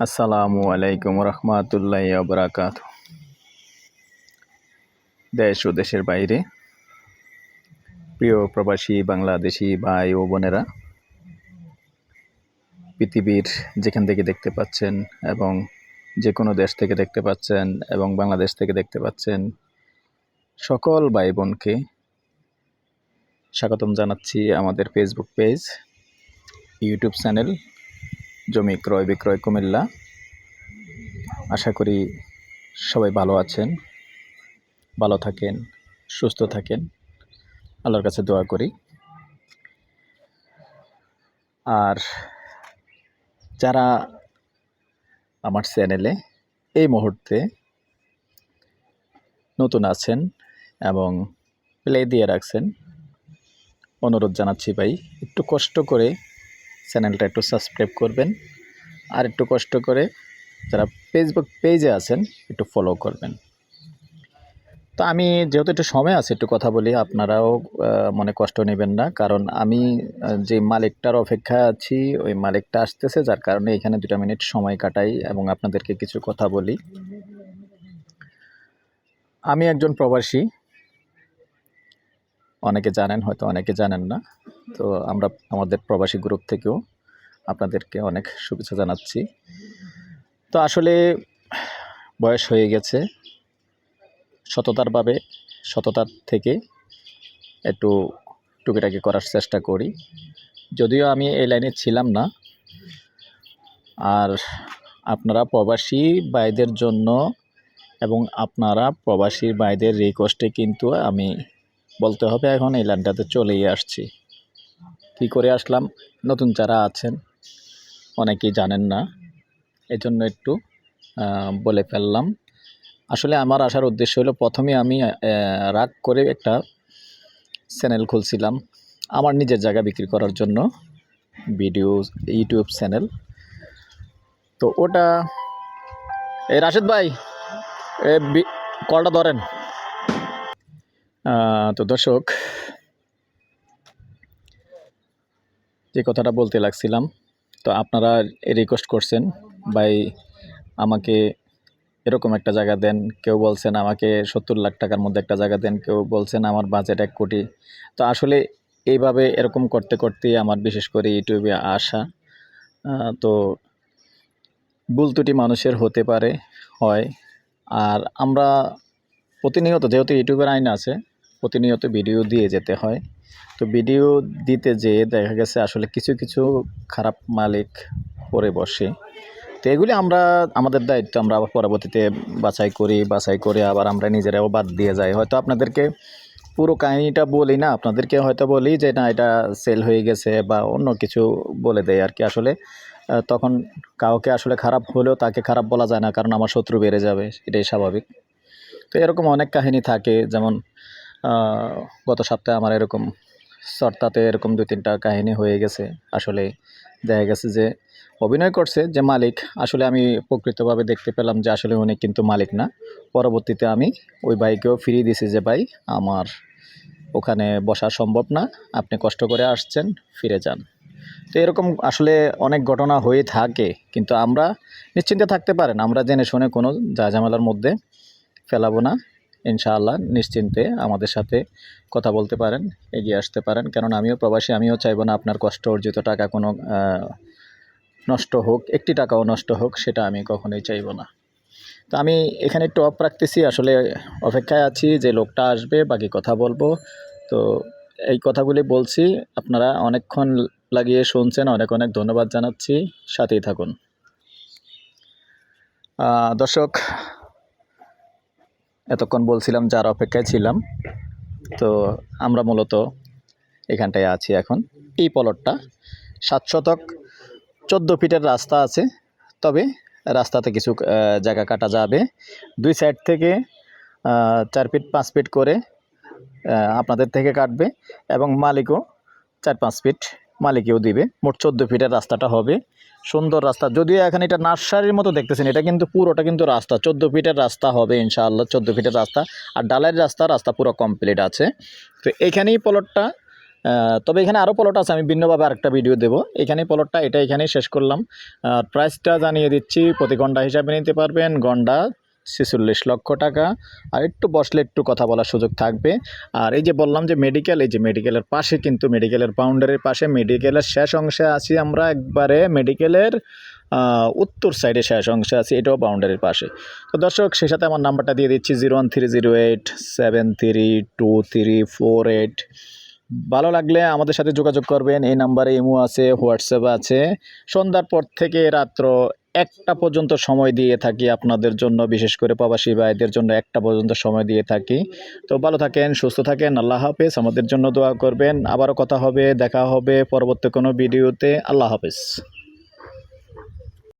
আসসালামু আলাইকুম রহমতুল্লাহ বরাকাত দেশ ও দেশের বাইরে, প্রিয় প্রবাসী বাংলাদেশি ভাই ও বোনেরা, পৃথিবীর যেখান থেকে দেখতে পাচ্ছেন এবং যে কোনো দেশ থেকে দেখতে পাচ্ছেন এবং বাংলাদেশ থেকে দেখতে পাচ্ছেন সকল ভাই বোনকে স্বাগতম জানাচ্ছি আমাদের ফেসবুক পেজ ইউটিউব চ্যানেল জমি ক্রয় বিক্রয় কুমিল্লা। আশা করি সবাই ভালো আছেন, ভালো থাকেন, সুস্থ থাকেন। আল্লাহর কাছে দোয়া করি। আর যারা আমার চ্যানেলে এই মুহূর্তে নতুন আছেন এবং প্লে দিয়ে রাখছেন, অনুরোধ জানাচ্ছি ভাই, একটু কষ্ট করে চ্যানেলটা একটু সাবস্ক্রাইব করবেন। আর একটু কষ্ট করে যারা ফেসবুক পেজে আছেন, একটু ফলো করবেন। তো আমি যেহেতু একটু সময় আছে একটু কথা বলি, আপনারাও মনে কষ্ট নেবেন না। কারণ আমি যে মালিকটার অপেক্ষায় আছি, ওই মালিকটা আসতেছে, যার কারণে এখানে দুটা মিনিট সময় কাটাই এবং আপনাদেরকে কিছু কথা বলি। আমি একজন প্রবাসী। অনেকে জানেন, হয়তো অনেকে জানেন না। তো আমরা আমাদের প্রবাসী গ্রুপ থেকেও আপনাদেরকে অনেক শুভেচ্ছা জানাচ্ছি। তো আসলে বয়স হয়ে গেছে। সততারভাবে সততার থেকে একটু টুকিটাকি করার চেষ্টা করি। যদিও আমি এই লাইনে ছিলাম না। আর আপনারা প্রবাসী ভাইদের জন্য এবং আপনারা প্রবাসী ভাইদের রিকোয়েস্টে কিন্তু আমি বলতে হবে, এখন এই লাইনটাতে চলেই আসছি। কি করে আসলাম? নতুন যারা আছেন, অনেকেই জানেন না। এজন্য একটু বলে ফেললাম। আসলে আমার আসার উদ্দেশ্য হলো, প্রথমে আমি রাগ করে একটা চ্যানেল খুলছিলাম, আমার নিজের জায়গা বিক্রি করার জন্য, ভিডিও, ইউটিউব চ্যানেল। তো ওটা এই রাশেদ ভাই কলটা ধরেন। তো দর্শক, যে কথাটা বলতে লাগছিলাম, তো আপনারা রিকোয়েস্ট করছেন, ভাই আমাকে এরকম একটা জায়গা দেন, কেউ বলছেন আমাকে সত্তর লাখ টাকার মধ্যে একটা জায়গা দেন, কেউ বলছেন আমার বাজেট এক কোটি। তো আসলে এইভাবে এরকম করতে করতেই আমার বিশেষ করে ইউটিউবে আসা তো ভুল মানুষের হতে পারে, হয়। আর আমরা প্রতিনিয়ত যেহেতু ইউটিউবের আইন আছে প্রতিনিয়ত ভিডিও দিয়ে যেতে হয়। তো ভিডিও দিতে যেয়ে দেখা গেছে আসলে কিছু কিছু খারাপ মালিক পরে বসে। তো এগুলি আমরা, আমাদের দায়িত্ব আমরা আবার পরবর্তীতে বাছাই করি, বাছাই করে আবার আমরা নিজেরাও বাদ দিয়ে যাই। হয়তো আপনাদেরকে পুরো কাহিনিটা বলি না, আপনাদেরকে হয়তো বলি যে না, এটা সেল হয়ে গেছে বা অন্য কিছু বলে দেয় আর কি। আসলে তখন কাউকে আসলে খারাপ হলেও তাকে খারাপ বলা যায় না, কারণ আমার শত্রু বেড়ে যাবে, এটাই স্বাভাবিক। তো এরকম অনেক কাহিনী থাকে, যেমন গত সপ্তাহে আমার এরকম সর্তাতে এরকম দু তিনটা কাহিনী হয়ে গেছে। আসলে দেখা গেছে যে অভিনয় করছে যে মালিক, আসলে আমি প্রকৃতভাবে দেখতে পেলাম যে আসলে উনি কিন্তু মালিক না। পরবর্তীতে আমি ওই বাইকেও ফিরিয়ে দিছি যে, ভাই, আমার ওখানে বসা সম্ভব না, আপনি কষ্ট করে আসছেন, ফিরে যান। তো এরকম আসলে অনেক ঘটনা হয়ে থাকে, কিন্তু আমরা নিশ্চিন্তে থাকতে পারেন। আমরা জেনে শুনে কোনো যা ঝামেলার মধ্যে ফেলাবো না। ইনশাআল্লাহ নিশ্চিন্তে আমাদের সাথে কথা বলতে পারেন, এগিয়ে আসতে পারেন। কারণ আমিও প্রবাসী, আমিও চাইব না আপনার কষ্ট, অর্জিত টাকা কোনো নষ্ট হোক, একটি টাকাও নষ্ট হোক, সেটা আমি কখনোই চাইব না। তো আমি এখানে একটু অফ রাখতেছি, আসলে অপেক্ষায় আছি যে লোকটা আসবে, বাকি কথা বলব। তো এই কথাগুলি বলছি, আপনারা অনেকক্ষণ লাগিয়ে শুনছেন, অনেক অনেক ধন্যবাদ জানাচ্ছি। সাথেই থাকুন। দর্শক এতক্ষণ বলছিলাম যার অপেক্ষায় ছিলাম। তো আমরা মূলত এখানটায় আছি এখন। এই পলটটা সাত শতক চোদ্দ ফিটের রাস্তা আছে। তবে রাস্তাতে কিছু জায়গা কাটা যাবে। দুই সাইড থেকে চার ফিট, পাঁচ ফিট করে আপনাদের থেকে কাটবে এবং মালিকও চার পাঁচ ফিট মালিকেও দিবে। মোট চোদ্দ ফিটের রাস্তাটা হবে। সুন্দর রাস্তা। যদিও এখানে এটা নার্সারির মতো দেখতেছেন, এটা কিন্তু পুরোটা কিন্তু রাস্তা। চোদ্দ ফিটের রাস্তা হবে ইনশাআল্লাহ, চোদ্দ ফিটের রাস্তা। আর ডালের রাস্তা রাস্তা পুরো কমপ্লিট আছে। তো এখানেই প্লটটা তবে এখানে আরও প্লট আছে, আমি ভিন্নভাবে আরেকটা ভিডিও দেবো। এখানে প্লটটা এটা এখানেই শেষ করলাম। আর প্রাইসটা জানিয়ে দিচ্ছি, প্রতি ঘণ্টা হিসাবে নিতে পারবেন। গন্ডা ছেচল্লিশ লক্ষ টাকা। আর একটু বসলে একটু কথা বলার সুযোগ থাকবে। আর এই যে বললাম যে মেডিকেল এই যে মেডিকেলের পাশে কিন্তু মেডিকেলের বাউন্ডারির পাশে মেডিকেলের শেষ অংশে আছি আমরা। একবারে মেডিকেলের উত্তর সাইডে শেষ অংশে আছি, এটাও বাউন্ডারির পাশে। তো দর্শক, সেই সাথে আমার নাম্বারটা দিয়ে দিচ্ছি zero one three zero eight seven three two three four eight ভালো লাগলে আমাদের সাথে যোগাযোগ করবেন। এই নাম্বারে ইমো আছে, হোয়াটসঅ্যাপ আছে। সন্ধ্যার পর থেকে রাত্র একটা পর্যন্ত সময় দিয়ে থাকি আপনাদের জন্য, বিশেষ করে প্রবাসী ভাইদের জন্য একটা পর্যন্ত সময় দিয়ে থাকি। তো ভালো থাকেন, সুস্থ থাকেন, আল্লাহ হাফেজ। আমাদের জন্য দোয়া করবেন। আবারও কথা হবে, দেখা হবে পরবর্তী কোনো ভিডিওতে। আল্লাহ হাফেজ।